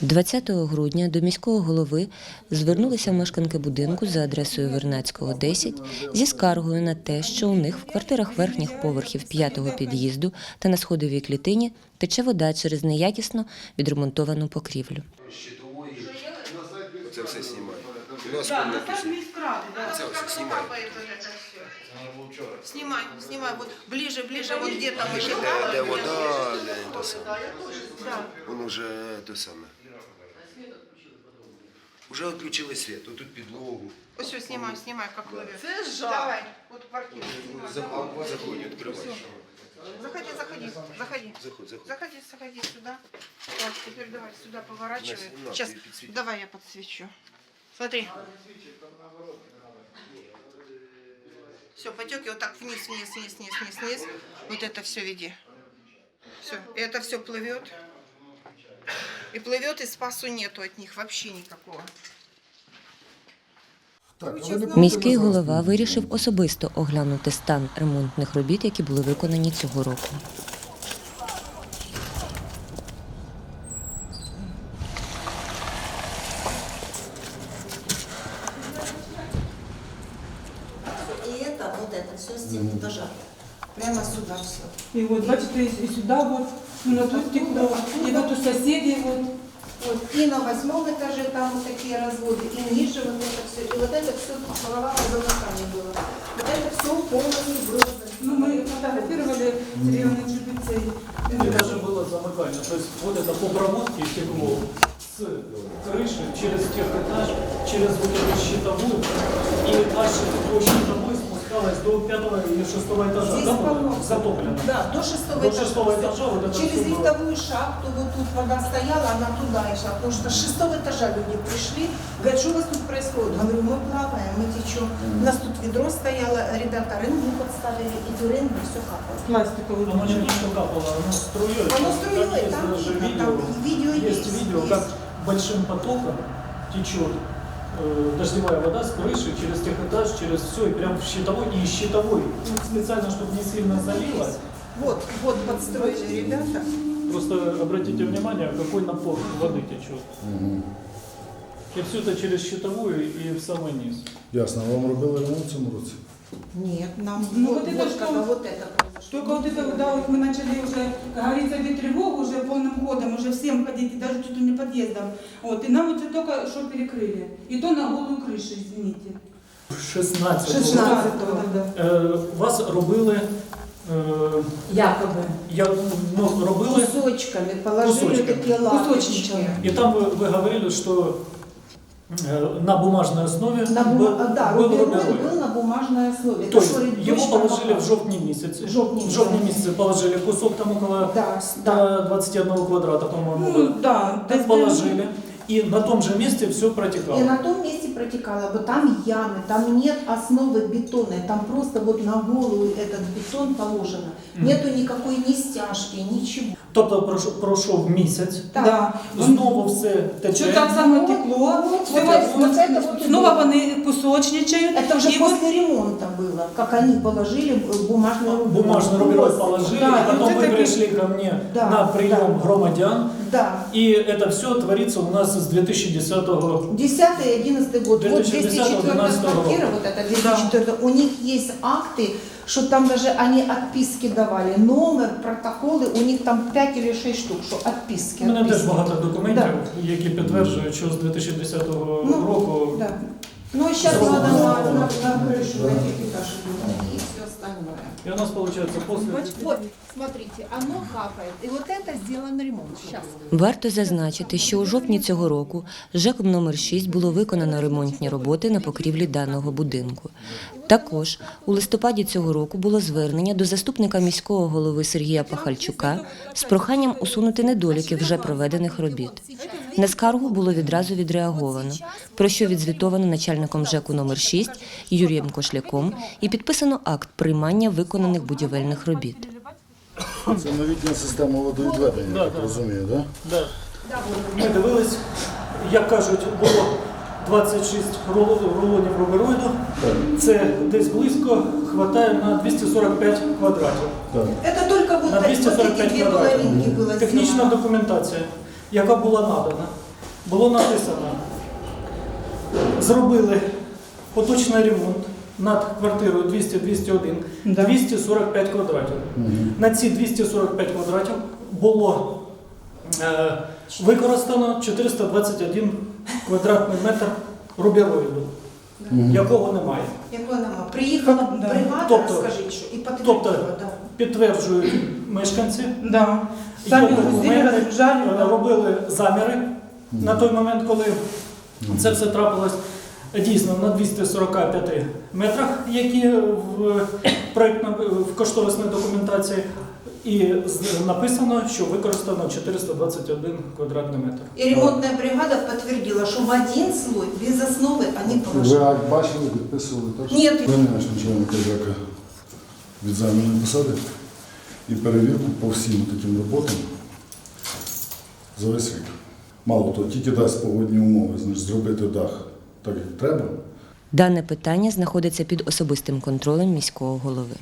20 грудня до міського голови звернулися мешканки будинку за адресою Вернацького, 10 зі скаргою на те, що у них в квартирах верхніх поверхів п'ятого під'їзду та на сходовій клітині тече вода через неякісно відремонтовану покрівлю. Це все знімає. Да, да. це все знімає. Снимай, снимай, вот ближе, ближе, вот где там еще Де, де вода, де те саме. Да. Воно вже те саме. Уже відключили світ, отут підлогу. Вот все, снимай, снимай, как плывет. Це жах. Давай, вот квартиру снимай. Заходь, заходь, відкривай. Заходи, заходи, заходи. Заходь, заходь. Заходи, заходи сюда. Так, теперь давай сюда поворачивай. На, на, Сейчас, ты подсвети. давай я подсвечу. Смотри. Все, потеки вот так вниз, вниз, вниз, вниз, вниз, вниз. Вот это все веди. Все, это все плывет. И плывет, и спасу нету от них вообще никакого. Міський голова вирішив особисто оглянути стан ремонтних робіт, які були виконані цього року. И это, вот это, все с тем этажа. Прямо сюда все. И вот, бачите, и и сюда вот, и на тут текло, и вот у соседей вот. Вот. И на восьмом этаже там вот такие разводы, и ниже вот это все. И вот это все круговое замыкание было. Вот это все полностью было. Ну, мы фотографировали Сергея Чубицей. И даже было замыкание. То есть вот это по проводке текло с крыши через техэтаж, через вот эту щитовую, и аж по щитовой спускалось до пятого или шестого этажа. Здесь Да, было полно. затоплено. Да, до шестого До этажа. шестого этажа вот это Через всё было. лифтовую шахту, вот тут вода стояла, она туда и шла. Потому что с шестого этажа люди пришли, говорят, что у вас тут происходит? Говорю, мы плаваем, мы течем. У нас тут ведро стояло, ребята рынгу подставили, и дюренго все капало. Пластиковый. Оно не то, что капало, оно струей. Оно Там струей, есть там даже видно, видео. там видео есть, видео, есть. как большим потоком течет э, дождевая вода с крыши через техэтаж, через все, и прям в щитовой, и из щитовой. Ну, специально, чтобы не сильно залило. Вот, вот подстроили ребята. Просто обратите внимание, какой напор воды течет. И все это через щитовую и в самый низ. Ясно. А Вам робили ремонт в цьому році? Нет, нам Ну, вот, вот это вот что? когда вот это. Только вот это, вот, да, вот мы начали уже, как говорится, бить тревогу уже полным ходом, уже всем ходить, и даже чуть ли не подъездом. Вот, и нам вот это только что перекрыли. И то на голую крышу, извините. 16. 16. да. Е, вас робили, е, Якобы. я, ну, робили, Кусочками положили Кусочками. такие лапочки. Кусочничками. и там вы, вы говорили, что э, на бумажной основе На был, бума... Да, был рубероид рубероид. был на бумажной основе. То Это есть что, его дочь там положили в попала? жовтні місяці. Жовтні, В жовтні да. місяці положили кусок там около Да, да. 121 квадрата, по-моему. Ну, было. да. Так да, положили. И на том же месте все протекало. И на том месте протекало, вот там ямы, там нет основы бетонной, там просто вот на голову этот бетон положено. Нету никакой ни стяжки, ничего. Тобто пройшов, пройшов місяць, Да. знову все тече. Що так само текло, Вот, все вот, вот, вот это вот снова было. вони кусочничають. Это уже і от- после ремонта было, как они положили э, бумажную рубероид. Бумажный рубероид положили, Да, и потом и вот вы это- пришли ко мне Да, на прием да. громадян, Да. и это все творится у нас с 2010 года. 10 и 11 год. Вот 2010-2012 204 квартира, вот эта 204, у них есть акты, что там даже они отписки давали. Номер, протоколы, у них там 5 или 6 штук, что отписки. У мене теж отписки. багато документів, які підтверджують, що з 2010 Ну, року Да. Ну, сейчас Зроблено. надо на, на, на крышу этих этажей и все остальное. і у нас виходить после Вот, смотрите, оно капает. И вот это сделан ремонт. Сейчас. Варто зазначити, що у жовтні цього року ЖЕКом номер 6 було виконано ремонтні роботи на покрівлі даного будинку. Також у листопаді цього року було звернення до заступника міського голови Сергія Пахальчука з проханням усунути недоліки вже проведених робіт. На скаргу було відразу відреаговано, про що відзвітовано начальником ЖЕКу номер 6 Юрієм Кошляком і підписано акт приймання виконаних будівельних робіт. Це новітня система водовідведення, Да, я так да. розумію, так? Да. Ми дивились, як кажуть, було 26 руло- рулонів рубероїду. Це десь близько хватає на 245 квадратів. Так. Это только вот, На так- вот 245 эти две квадратів. половинки было Технічна сделано. документація, яка була надана. було написано, зробили поточний ремонт над квартирою 200-201, Да. 245 квадратів. На ці 245 квадратів було е, використано 421 квадратний метр рубероїду, якого немає. Якого нема. Приїхала Да. бригада, Тобто- скажіть, що і тобто- да. Підтверджують мешканці. Да. Є разгружали. е, робили заміри на той момент, коли це все трапилось. Дійсно, на 245 метрах, які в проєктно в кошторисній документації, і написано, що використано 421 квадратний метр. І ремонтна бригада підтвердила, що в один слой без основи вони Ви положили. акт бачили, підписували, так? Ні. Звільняєш начальника ЖЕКа від займаної посади і перевірку по всім таким роботам за весь рік. Мало того, тільки дасть погодні умови, значить зробити дах так, як треба. Дане питання знаходиться під особистим контролем міського голови.